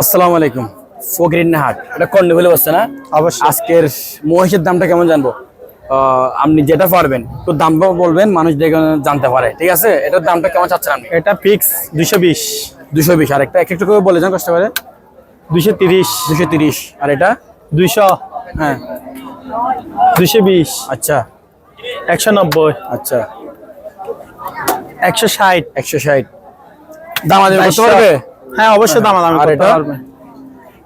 আসসালামু আলাইকুম। ফকিরিন হাট এটা কর্ণফুলে বসছে না? অবশ্যই। আজকের মহিষের দামটা কেমন জানব? আপনি যেটা পারবেন তো দাম বলবেন মানুষ দেখে জানতে পারে। ঠিক আছে? এটার দামটা কেমন চাচ্ছেন আপনি? এটা ফিক্স দুশো বিশ। দুশো বিশ। আর একটা এক একটু করে বলে যান কষ্ট করে। দুশো তিরিশ। দুশো তিরিশ। আর এটা? দুইশো। হ্যাঁ। দুশো বিশ। আচ্ছা। একশো নব্বই। আচ্ছা। একশো ষাট। একশো ষাট। দাম করতে পারবে হ্যাঁ অবশ্যই দাম দাম আর এটা?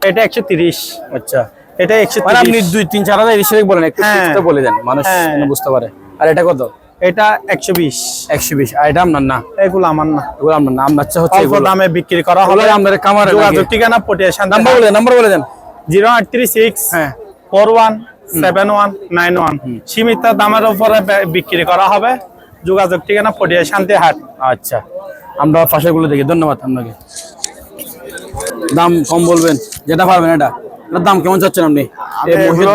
এটা একশো তিরিশ। আচ্ছা। এটা একশো মানে আপনি তিরিশ দুই তিন চার হাজার হিসেবে বলেন একটু হ্যাঁ। বলে দেন মানুষ হ্যাঁ। বুঝতে পারে। আর এটা কত? এটা একশো বিশ। একশো বিশ। আর এটা আপনার না? এগুলো আমার না। এগুলো আপনার না আপনার হচ্ছে এগুলো। দামে বিক্রি করা হবে। হলে আমাদের কামারে যোগাযোগ ঠিকানা নাম্বার বলে দেন নাম্বার বলে দেন। জিরো আট থ্রি সিক্স হ্যাঁ। Four one seven one nine one. সীমিত দামের উপরে বিক্রি করা হবে। যোগাযোগ ঠিকানা পটিয়া শান্তি হাট। আচ্ছা। আমরা পাশেগুলো দেখি। ধন্যবাদ আপনাকে। দাম কম বলবেন যেটা পারবেন এটা। এটার দাম কেমন চাচ্ছেন আপনি?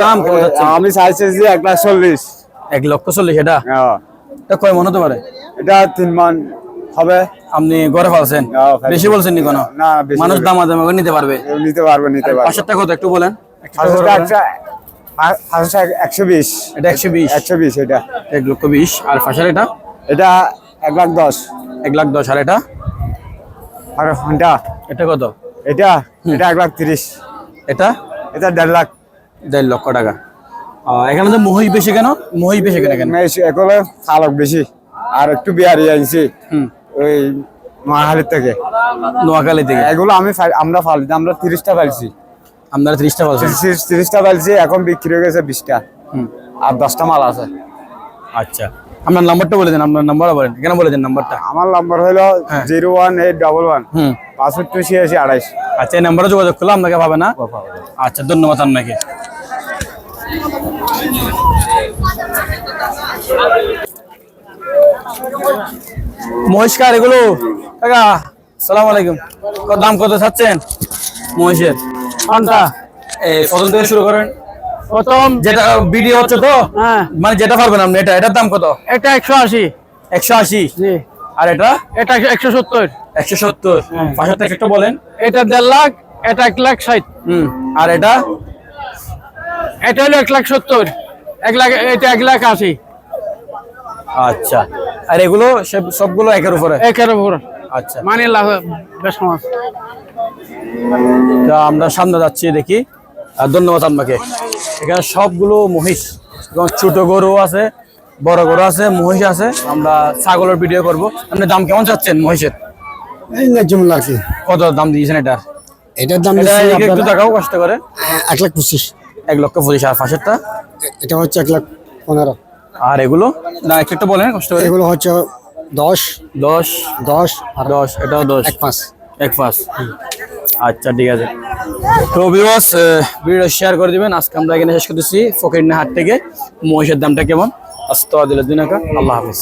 দাম কেমন চাচ্ছেন? আমি চাইছি যে এক লাখ চল্লিশ। এক লক্ষ চল্লিশ এটা? হ্যাঁ। এটা কয় মন হতে পারে? এটা তিন মান হবে। আপনি ঘরে ফেলছেন? হ্যাঁ, বেশি বলছেন নি কোনো? না, মানুষ। দাম করে নিতে পারবে। নিতে পারবে নিতে পারবে। পাশেরটা কত একটু বলেন। একশো বিশ। এটা একশো বিশ? একশো বিশ এটা। এক লক্ষ বিশ। আর পাশের এটা? এটা এক লাখ দশ। এক লাখ দশ আর এটা? আর এটা এটা কত? এটা এটা এক লাখ তিরিশ। এটা? এটা দেড় লাখ। দেড় লক্ষ টাকা। এখানে তো মহিষ বেশি কেন? মহিষ বেশি কেন কেন মেশ এগুলো চালক বেশি। আর একটু বিহারি আনছি ওই মহাখালীর থেকে। নোয়াখালী থেকে? এগুলো আমি আমরা ফাল আমরা তিরিশটা পাইছি আপনারা তিরিশটা বলছেন তিরিশটা পাইছি এখন বিক্রি হয়ে গেছে বিশটা। আর দশটা মাল আছে। আচ্ছা। আপনার নাম্বারটা বলে দেন আপনার নাম্বারটা বলেন কেন বলে দেন নাম্বারটা। আমার নাম্বার হলো হ্যাঁ। Zero one eight double one হুম। পাঁচষট্টি ছিয়াশি আড়াইশ। আচ্ছা এই নাম্বারে যোগাযোগ করলে আপনাকে পাবে না? আচ্ছা ধন্যবাদ আপনাকে। মহিষ্কার এগুলো? কাকা সালাম আলাইকুম। কত দাম কত চাচ্ছেন মহিষের? কোনটা এই প্রথম থেকে শুরু করেন। প্রথম যেটা ভিডিও হচ্ছে তো? হ্যাঁ। মানে যেটা পারবেন আপনি এটা এটার দাম কত? এটা একশো আশি। একশো আশি? আর এটা? এটা একশো সত্তর। একশো সত্তর। পাঁচশো থেকে একটা বলেন। এটা দেড় লাখ এটা এক লাখ ষাট। হুম। আর এটা? এটা হলো এক লাখ সত্তর। এক লাখ এটা এক লাখ আশি। আচ্ছা। আর এগুলো সব- সবগুলো একের উপরে? একের উপর। আচ্ছা। মানে লাভ বেশ আমরা সামনে যাচ্ছি দেখি। ধন্যবাদ আপনাকে। এখানে সবগুলো মহিষ এবং ছোট গরু আছে বড় গরু আছে মহিষ আছে। আমরা ছাগলের ভিডিও করব। আপনি দাম কেমন চাচ্ছেন মহিষের? লাগছে। কত দাম দিয়েছেন এটার? এটার দাম একটু টাকাও কষ্ট করে। এক লাখ পঁচিশ। এক লক্ষ পঁচিশ আর পাশেরটা এটা হচ্ছে এক লাখ পনেরো। আর এগুলো? না একটু একটু বলেন কষ্ট করে। এগুলো হচ্ছে দশ দশ দশ আর দশ এটাও দশ। এক পাঁচ। এক পাঁচ। আচ্ছা ঠিক আছে। তো ভিউয়ার্স ভিডিও শেয়ার করে দিবেন। আজকে আমরা এখানে শেষ করতেছি। ফকির হাট থেকে। মহিষের দামটা কেমন? আস্তে দিল দিন আল্লাহ হাফিজ।